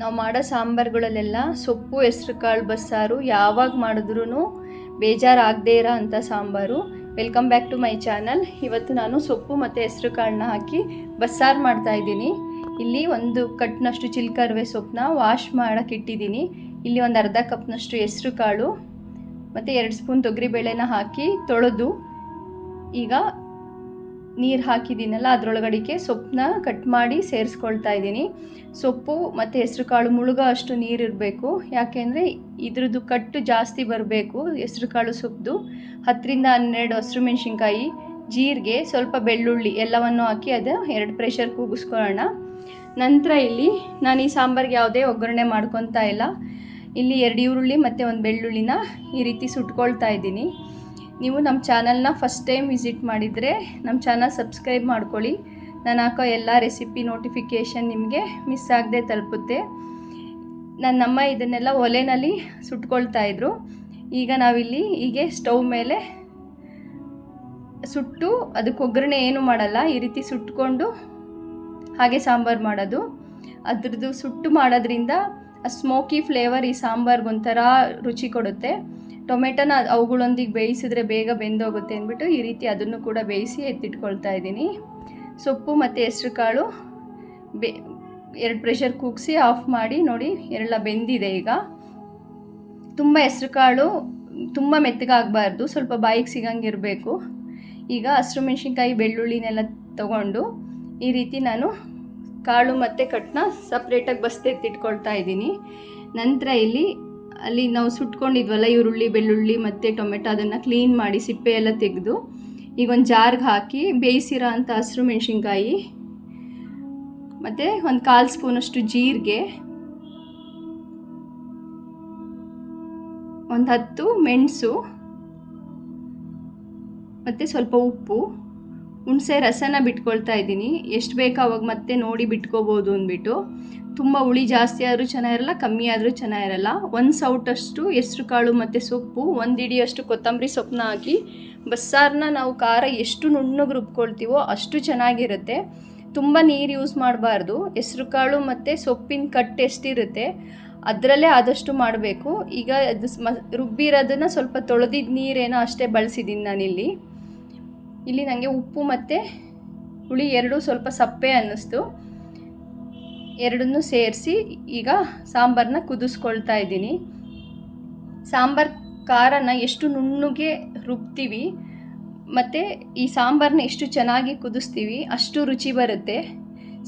ನಾವು ಮಾಡೋ ಸಾಂಬಾರುಗಳಲ್ಲೆಲ್ಲ ಸೊಪ್ಪು, ಹೆಸ್ರು ಕಾಳು, ಬಸ್ಸಾರು ಯಾವಾಗ ಮಾಡಿದ್ರೂ ಬೇಜಾರಾಗದೇ ಇರೋ ಅಂಥ sambar. Welcome back to my channel ಇವತ್ತು ನಾನು ಸೊಪ್ಪು ಮತ್ತು ಹೆಸ್ರು ಕಾಳನ್ನ ಹಾಕಿ ಬಸ್ಸಾರು ಮಾಡ್ತಾಯಿದ್ದೀನಿ ಇಲ್ಲಿ ಒಂದು ಕಟ್ನಷ್ಟು ಚಿಲ್ಕರ್ವೆ ಸೊಪ್ಪನ್ನ ವಾಶ್ ಮಾಡೋಕೆ ಇಟ್ಟಿದ್ದೀನಿ. ಇಲ್ಲಿ ಒಂದು ಅರ್ಧ ಕಪ್ನಷ್ಟು ಹೆಸ್ರು ಕಾಳು, ಮತ್ತು ಎರಡು ಸ್ಪೂನ್ ತೊಗರಿಬೇಳೆನ ಹಾಕಿ ತೊಳೆದು ಈಗ ನೀರು ಹಾಕಿದ್ದೀನಲ್ಲ, ಅದರೊಳಗಡಿಕೆ ಸೊಪ್ಪನ್ನ ಕಟ್ ಮಾಡಿ ಸೇರಿಸ್ಕೊಳ್ತಾ ಇದ್ದೀನಿ. ಸೊಪ್ಪು ಮತ್ತು ಹೆಸ್ರು ಕಾಳು ಮುಳುಗೋ ಅಷ್ಟು ನೀರಿರಬೇಕು ಯಾಕೆಂದರೆ ಇದ್ರದ್ದು ಕಟ್ಟು ಜಾಸ್ತಿ ಬರಬೇಕು ಹೆಸ್ರು ಕಾಳು ಸೊಪ್ಪು. ಹತ್ತರಿಂದ ಹನ್ನೆರಡು ಹಸಿರು ಮೆಣಸಿನ್ಕಾಯಿ, ಜೀರಿಗೆ, ಸ್ವಲ್ಪ ಬೆಳ್ಳುಳ್ಳಿ ಎಲ್ಲವನ್ನು ಹಾಕಿ ಅದು ಎರಡು ಪ್ರೆಷರ್ ಕೂಗಿಸ್ಕೊಳ್ಳೋಣ. ನಂತರ ಇಲ್ಲಿ ನಾನು ಈ ಸಾಂಬಾರಿಗೆ ಯಾವುದೇ ಒಗ್ಗರಣೆ ಮಾಡ್ಕೊತಾ ಇಲ್ಲ. ಇಲ್ಲಿ ಎರಡು ಈರುಳ್ಳಿ ಮತ್ತು ಒಂದು ಬೆಳ್ಳುಳ್ಳಿನ ಈ ರೀತಿ ಸುಟ್ಕೊಳ್ತಾ ಇದ್ದೀನಿ. ನೀವು ನಮ್ಮ ಚಾನಲ್ನ ಫಸ್ಟ್ ಟೈಮ್ ವಿಸಿಟ್ ಮಾಡಿದರೆ ನಮ್ಮ ಚಾನಲ್ ಸಬ್ಸ್ಕ್ರೈಬ್ ಮಾಡ್ಕೊಳ್ಳಿ. ನಾನು ಹಾಕೋ ಎಲ್ಲ ರೆಸಿಪಿ ನೋಟಿಫಿಕೇಷನ್ ನಿಮಗೆ ಮಿಸ್ ಆಗದೆ ತಲುಪುತ್ತೆ. ನನ್ನ ಅಮ್ಮ ಇದನ್ನೆಲ್ಲ ಒಲೆನಲ್ಲಿ ಸುಟ್ಕೊಳ್ತಾ ಇದ್ರು. ಈಗ ನಾವಿಲ್ಲಿ ಹೀಗೆ ಸ್ಟವ್ ಮೇಲೆ ಸುಟ್ಟು ಅದಕ್ಕೆ ಒಗ್ಗರಣೆ ಏನು ಮಾಡಲ್ಲ, ಈ ರೀತಿ ಸುಟ್ಕೊಂಡು ಹಾಗೆ ಸಾಂಬಾರು ಮಾಡೋದು. ಅದ್ರದ್ದು ಸುಟ್ಟು ಮಾಡೋದ್ರಿಂದ ಸ್ಮೋಕಿ ಫ್ಲೇವರ್ ಈ ಸಾಂಬಾರ್ಗೆ ಒಂಥರ ರುಚಿ ಕೊಡುತ್ತೆ. ಟೊಮೆಟೊನ ಅವುಗಳೊಂದಿಗೆ ಬೇಯಿಸಿದ್ರೆ ಬೇಗ ಬೆಂದೋಗುತ್ತೆ ಅಂದ್ಬಿಟ್ಟು ಈ ರೀತಿ ಅದನ್ನು ಕೂಡ ಬೇಯಿಸಿ ಎತ್ತಿಟ್ಕೊಳ್ತಾ ಇದ್ದೀನಿ. ಸೊಪ್ಪು ಮತ್ತು ಹೆಸ್ರು ಕಾಳು ಬೆ, ಎರಡು ಪ್ರೆಷರ್ ಕೂಗಿಸಿ ಆಫ್ ಮಾಡಿ ನೋಡಿ ಎಲ್ಲ ಬೆಂದಿದೆ ಈಗ. ತುಂಬ ಹೆಸ್ರು ಕಾಳು ತುಂಬ ಮೆತ್ತಗಾಗಬಾರ್ದು ಸ್ವಲ್ಪ ಬಾಯಿಗೆ ಸಿಗಂಗೆ ಇರಬೇಕು. ಈಗ ಹಸಿರು ಮೆಣಸಿನ್ಕಾಯಿ, ಬೆಳ್ಳುಳ್ಳಿನೆಲ್ಲ ತಗೊಂಡು ಈ ರೀತಿ ನಾನು ಕಾಳು ಮತ್ತು ಕಟ್ನ ಸಪ್ರೇಟಾಗಿ ಬಸ್ತೆತ್ತಿಟ್ಕೊಳ್ತಾ ಇದ್ದೀನಿ. ನಂತರ ಇಲ್ಲಿ ಅಲ್ಲಿ ನಾವು ಸುಟ್ಕೊಂಡಿದ್ವಲ್ಲ ಈರುಳ್ಳಿ ಬೆಳ್ಳುಳ್ಳಿ ಮತ್ತು ಟೊಮೆಟೊ ಅದನ್ನು ಕ್ಲೀನ್ ಮಾಡಿ ಸಿಪ್ಪೆ ಎಲ್ಲ ತೆಗೆದು, ಈಗ ಒಂದು ಜಾರ್ಗೆ ಹಾಕಿ ಬೇಯಿಸಿರೋ ಅಂಥ ಹಸಿರು ಮೆಣಸಿನ್ಕಾಯಿ, ಮತ್ತು ಒಂದು ಕಾಲು ಸ್ಪೂನಷ್ಟು ಜೀರಿಗೆ, ಒಂದು ಹತ್ತು ಮೆಣಸು, ಮತ್ತು ಸ್ವಲ್ಪ ಉಪ್ಪು, ಹುಣಸೆ ರಸನ ಬಿಟ್ಕೊಳ್ತಾ ಇದ್ದೀನಿ. ಎಷ್ಟು ಬೇಕೋ ಅವಾಗ ಮತ್ತೆ ನೋಡಿ ಬಿಟ್ಕೋಬೋದು ಅಂದ್ಬಿಟ್ಟು ತುಂಬ ಹುಳಿ ಜಾಸ್ತಿ ಆದರೂ ಚೆನ್ನಾಗಿರಲ್ಲ, ಕಮ್ಮಿ ಆದರೂ ಚೆನ್ನಾಗಿರಲ್ಲ. ಒಂದು ಸೌಟಷ್ಟು ಹೆಸ್ರು ಕಾಳು ಮತ್ತು ಸೊಪ್ಪು, ಒಂದು ಹಿಡಿಯಷ್ಟು ಕೊತ್ತಂಬರಿ ಸೊಪ್ಪನ್ನ ಹಾಕಿ ಬಸ್ಸಾರನ್ನ ನಾವು ಖಾರ ಎಷ್ಟು ನುಣ್ಣಗೆ ರುಬ್ಕೊಳ್ತೀವೋ ಅಷ್ಟು ಚೆನ್ನಾಗಿರುತ್ತೆ. ತುಂಬ ನೀರು ಯೂಸ್ ಮಾಡಬಾರ್ದು. ಹೆಸ್ರು ಕಾಳು ಮತ್ತು ಸೊಪ್ಪಿನ ಕಟ್ ಎಷ್ಟಿರುತ್ತೆ, ಅದರಲ್ಲೇ ಆದಷ್ಟು ಮಾಡಬೇಕು. ಈಗ ಅದು ಮ, ರುಬ್ಬಿರೋದನ್ನು ಸ್ವಲ್ಪ ತೊಳೆದಿದ್ದ ನೀರೇನೋ ಅಷ್ಟೇ ಬಳಸಿದ್ದೀನಿ ನಾನಿಲ್ಲಿ. ಇಲ್ಲಿ ನನಗೆ ಉಪ್ಪು ಮತ್ತು ಹುಳಿ ಎರಡೂ ಸ್ವಲ್ಪ ಸಪ್ಪೆ ಅನ್ನಿಸ್ತು. ಎರಡನ್ನೂ ಸೇರಿಸಿ ಈಗ ಸಾಂಬಾರನ್ನ ಕುದಿಸ್ಕೊಳ್ತಾ ಇದ್ದೀನಿ. ಸಾಂಬಾರು ಖಾರನ ಎಷ್ಟು ನುಣ್ಣುಗೆ ರುಬ್ತೀವಿ, ಮತ್ತು ಈ ಸಾಂಬಾರನ್ನ ಎಷ್ಟು ಚೆನ್ನಾಗಿ ಕುದಿಸ್ತೀವಿ ಅಷ್ಟು ರುಚಿ ಬರುತ್ತೆ.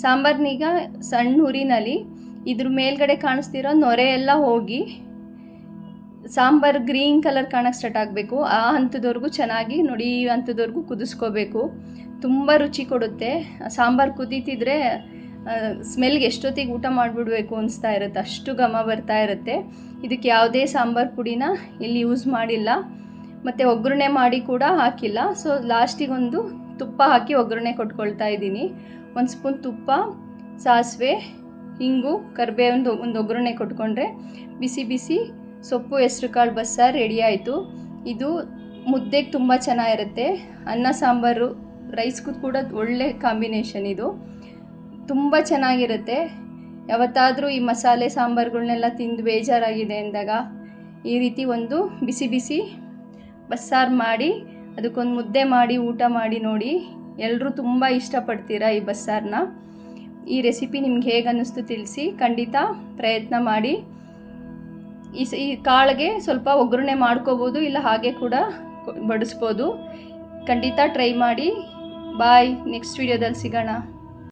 ಸಾಂಬಾರನ್ನೀಗ ಸಣ್ಣ ಹುರಿನಲ್ಲಿ ಇದ್ರ ಮೇಲ್ಗಡೆ ಕಾಣಿಸ್ತಿರೋ ನೊರೆ ಎಲ್ಲ ಹೋಗಿ ಸಾಂಬಾರು ಗ್ರೀನ್ ಕಲರ್ ಕಾಣಕ್ಕೆ ಸ್ಟಾರ್ಟ್ ಆಗಬೇಕು. ಆ ಹಂತದವರೆಗೂ ಚೆನ್ನಾಗಿ ನೋಡಿ ಈ ಹಂತದವರೆಗೂ ಕುದಿಸ್ಕೋಬೇಕು. ತುಂಬ ರುಚಿ ಕೊಡುತ್ತೆ. ಸಾಂಬಾರು ಕುದೀತಿದ್ರೆ ಸ್ಮೆಲ್ಗೆ ಎಷ್ಟೊತ್ತಿಗೆ ಊಟ ಮಾಡಿಬಿಡ್ಬೇಕು ಅನಿಸ್ತಾ ಇರುತ್ತೆ, ಅಷ್ಟು ಘಮ ಬರ್ತಾ ಇರುತ್ತೆ. ಇದಕ್ಕೆ ಯಾವುದೇ ಸಾಂಬಾರು ಪುಡಿನ ಇಲ್ಲಿ ಯೂಸ್ ಮಾಡಿಲ್ಲ. ಮತ್ತು ಒಗ್ಗರಣೆ ಮಾಡಿ ಕೂಡ ಹಾಕಿಲ್ಲ. ಸೊ ಲಾಸ್ಟಿಗೊಂದು ತುಪ್ಪ ಹಾಕಿ ಒಗ್ಗರಣೆ ಕೊಟ್ಕೊಳ್ತಾ ಇದ್ದೀನಿ. ಒಂದು ಸ್ಪೂನ್ ತುಪ್ಪ, ಸಾಸಿವೆ ಹಿಂಗು ಕರಿಬೇವಿಂದು ಒಂದು ಒಗ್ಗರಣೆ ಕೊಟ್ಕೊಂಡ್ರೆ ಬಿಸಿ ಬಿಸಿ ಸೊಪ್ಪು, ಹೆಸ್ರು ಕಾಳು, ಬಸ್ಸಾರು ರೆಡಿ ಆಯಿತು. ಇದು ಮುದ್ದೆಗೆ ತುಂಬ ಚೆನ್ನಾಗಿರುತ್ತೆ. ಅನ್ನ, ಸಾಂಬಾರು ರೈಸ್ಗೂ ಕೂಡ ಒಳ್ಳೆ ಕಾಂಬಿನೇಷನ್ ಇದು. ತುಂಬ ಚೆನ್ನಾಗಿರುತ್ತೆ. ಯಾವತ್ತಾದರೂ ಈ ಮಸಾಲೆ ಸಾಂಬಾರುಗಳ್ನೆಲ್ಲ ತಿಂದು ಬೇಜಾರಾಗಿದೆ ಅಂದಾಗ ಈ ರೀತಿ ಒಂದು ಬಿಸಿ ಬಿಸಿ ಬಸ್ಸಾರು ಮಾಡಿ, ಅದಕ್ಕೊಂದು ಮುದ್ದೆ ಮಾಡಿ, ಊಟ ಮಾಡಿ ನೋಡಿ ಎಲ್ಲರೂ ತುಂಬ ಇಷ್ಟಪಡ್ತೀರಾ ಈ ಬಸ್ಸಾರನ್ನ ಈ ರೆಸಿಪಿ ನಿಮ್ಗೆ ಹೇಗೆ ಅನ್ನಿಸ್ತು ತಿಳಿಸಿ, ಖಂಡಿತ ಪ್ರಯತ್ನ ಮಾಡಿ. ಈ ಈ ಕಾಳಿಗೆ ಸ್ವಲ್ಪ ಒಗ್ಗರಣೆ ಮಾಡ್ಕೋಬೋದು, ಇಲ್ಲ ಹಾಗೆ ಕೂಡ ಬಡಿಸ್ಬೋದು. ಖಂಡಿತ ಟ್ರೈ ಮಾಡಿ. ಬಾಯ್, ನೆಕ್ಸ್ಟ್ ವೀಡಿಯೋದಲ್ಲಿ ಸಿಗೋಣ.